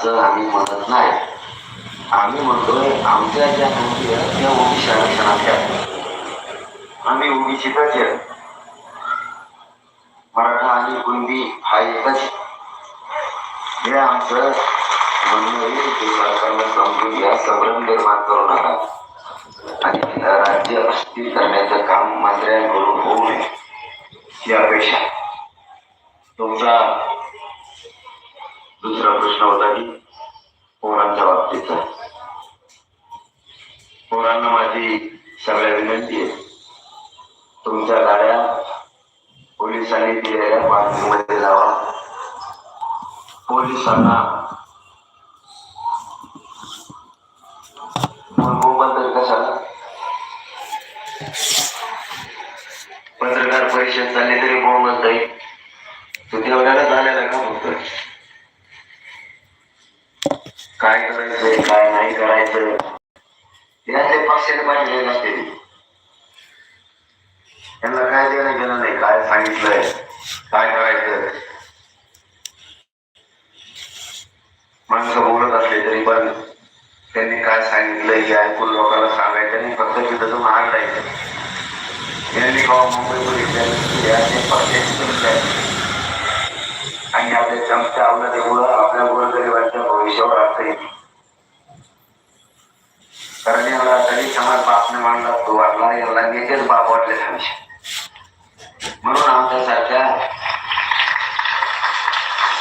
असं आम्ही म्हणत नाही आम्ही म्हणतोय आमच्या ज्या गोष्टी आहेत त्या ओबीसी आरक्षणातल्या आहेत. आम्ही ओबीसीतच आहे. मराठा आणि कुणबी हा एकच हे आमचं म्हणणं आहे की सरकारनं समजून घ्या संभ्रम निर्माण करू नका आणि राज्य अस्तित्व दुसरा प्रश्न होता की पोरांच्या बाबतीचा पोरांना माझी सगळ्या विनंती आहे. तुमच्या गाड्या पोलिसांनी दिलेल्या पार्किंगमध्ये लावा पोलिसांना कशाला? पत्रकार परिषद चालली तरी कोण जाईल तू तेवढ्याला झालेला का म्हणतोय काय करायचं? काय नाही करायचं? याचे पक्षाने पाहिजे नसते. त्यांना काय देणं गेलं नाही काय सांगितलंय काय करायचं? माणसं बोलत असले तरी पण त्यांनी काय सांगितलंय हे ऐकून लोकांना सांगायचं आणि फक्त तिथं जाऊन आग त्यांनी यांनी गाव आणि आपल्या चमचा अवलंबीमुळं भविष्यावर अर्थ कारण याला तरी समाज बापने मानला तो वाटला याला नेतेच बाप वाटले हमेशा म्हणून आमच्यासारख्या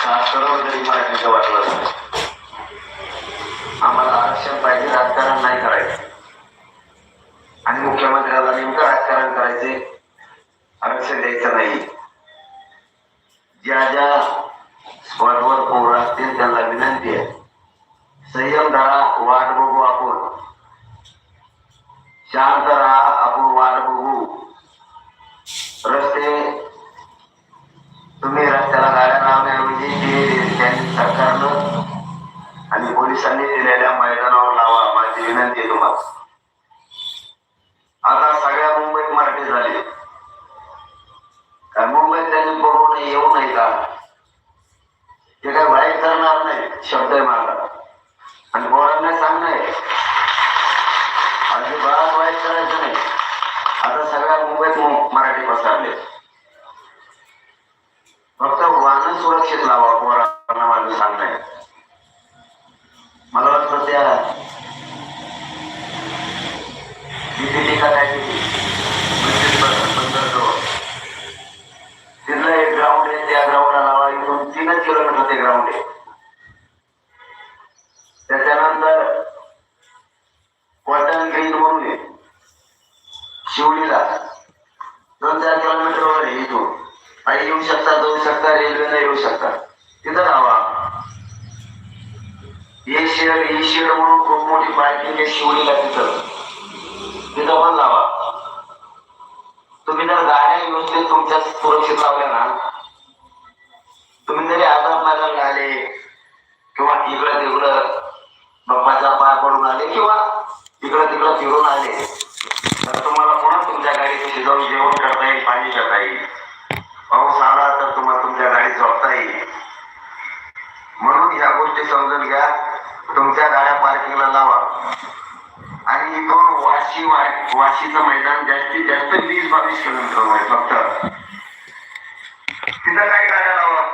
सात करोड जरी मराठीचं वाटलं आम्हाला आरक्षण पाहिजे राजकारण नाही करायचं. आणि मुख्यमंत्र्याला नेमकं राजकारण करायचे आरक्षण द्यायचं नाही. ज्या ज्या स्पॉटवर पोर असतील त्यांना विनंती संयम धरा वाट बघू आपण. शांत राहा आपण वाट बघू. रस्ते तुम्ही रस्त्याला गाड्या लावण्याऐवजी ते त्यांनी सरकारनं आणि पोलिसांनी दिलेल्या मैदानावर लावा माझी विनंती आहे तुम्हाला. आता सगळ्या मुंबईत मराठी झाली. काय मुंबईत त्यांनी बघू येऊ नये का? ते काय वाईट करणार नाही शब्द आहे माझा. आणि पोरांना सांगणं आहे अजिबात वाईट करायचं नाही. आता सगळ्या मुंबईत मराठी पसरले. फक्त वाहन सुरक्षित लावा पोरांना माझं सांगणं आहे मला वाटतं त्या किती टीका काय किती? तिथलं एक ग्राउंड आहे त्या ग्राउंडला लावा. इथून तीनच किलोमीटर ते ग्राउंड आहे. त्याच्यानंतर कॉटन ग्रीन म्हणून आहे. शिवडीला. दोन चार किलोमीटर वर आहे इथून. आणि येऊ शकता जाऊ शकता रेल्वेने येऊ शकता तिथं लावा हे शेड ही शेड म्हणून खूप मोठी पार्किंग आहे शिवडीला तिथं. तिथं पण लावा तुम्ही जर गाड्या व्यवस्थित तुमच्या सुरक्षित लावल्या ना गोष्टी समजून घ्या. तुमच्या गाड्या पार्किंगला लावा. आणि इथून वाशी वाशीचं मैदान जास्तीत जास्त वीस बावीस किलोमीटर फक्त. तिथं काही गाड्या लावा.